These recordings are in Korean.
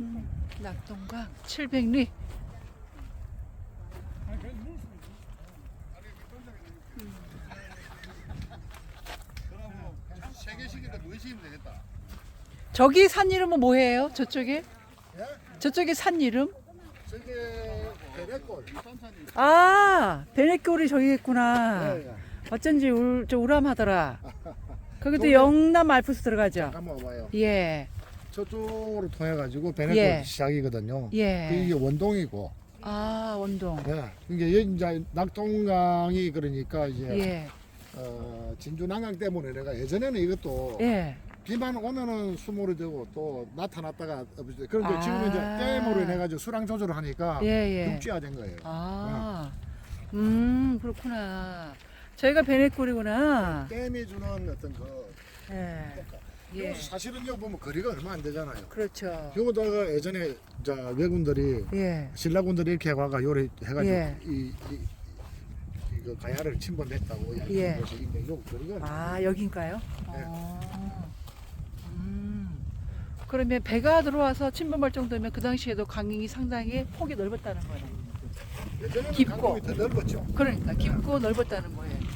음, 낙동강 700리. 세 개씩인데 뭐 시면 되겠다. 저기 산 이름은 뭐예요? 저쪽에? 예? 저쪽에 산 이름? 저게 배래골. 아, 베네골이 저기 있구나. 어쩐지 울, 저 우람하더라. 거기도 영남 알프스 들어가죠? 한번 와봐요. 예, 저쪽으로 통해 가지고 배래골 예. 시작이거든요. 예. 이게 원동이고. 아, 원동. 예. 이게 여기 이제 낙동강이 그러니까 이제 예, 어, 진주 난강 때문에 내가 예전에는 이것도 예. 비만 오면은 수몰이 되고 또 나타났다가 없어져. 그런데 아. 지금 이제 댐으로 인해 가지고 수량 조절을 하니까 예, 예. 육지화 된 거예요. 아, 음, 그렇구나. 저희가 베네골이구나. 댐이 주는 어떤 그 예, 예. 요 사실은 여기 보면 거리가 얼마 안 되잖아요. 그렇죠. 요거다가 예전에 자 외군들이 예, 신라군들이 이렇게 와가 요래 해가지고 예. 이, 이 이거 가야를 침범했다고 예. 이야기한 것이 있는데 요 거리가 아, 여긴가요? 네. 음. 그러면 배가 들어와서 침범할 정도면 그 당시에도 강이 상당히 폭이 넓었다는 거예요. 예전에는 깊고. 강동이 더 넓었죠. 그러니까 깊고 넓었다는 거예요.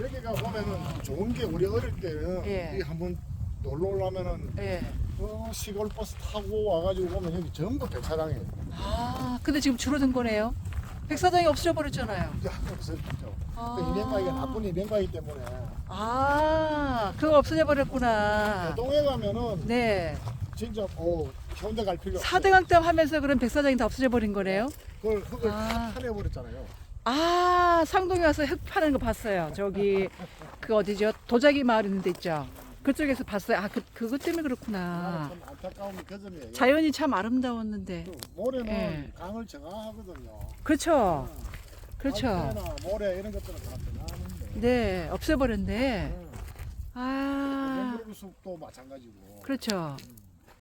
여기가 보면은 좋은 게 우리 어릴 때는 예. 이 한번 놀러 오려면은 예. 어, 시골 버스 타고 와가지고 보면 여기 전부 백사장이에요. 아, 근데 지금 줄어든 거네요. 백사장이 없어져 버렸잖아요. 야, 없었죠. 아. 그 인행가이가 나쁜 인행가이 때문에 아, 그거 없어져 버렸구나. 대동에 가면은 네. 진짜 어 현대 갈 필요 없어. 사대강댐 하면서 그럼 백사장이 다 없어져 버린 거네요. 그걸 흙을 아. 다 파내버렸잖아요. 아, 상동에 와서 흙 파는 거 봤어요. 저기 그 어디죠? 도자기 마을 있는 데 있죠. 그쪽에서 봤어요. 아, 그 그것 때문에 그렇구나. 참 안타까움이 그 점이에요. 자연이 참 아름다웠는데. 그 모래는 예. 강을 정화하거든요. 그렇죠. 그렇죠. 알새나 모래 이런 것들은 다 정화하는데. 네, 없애버렸네. 응. 아, 맹그로브 숲도 마찬가지고. 그렇죠. 음.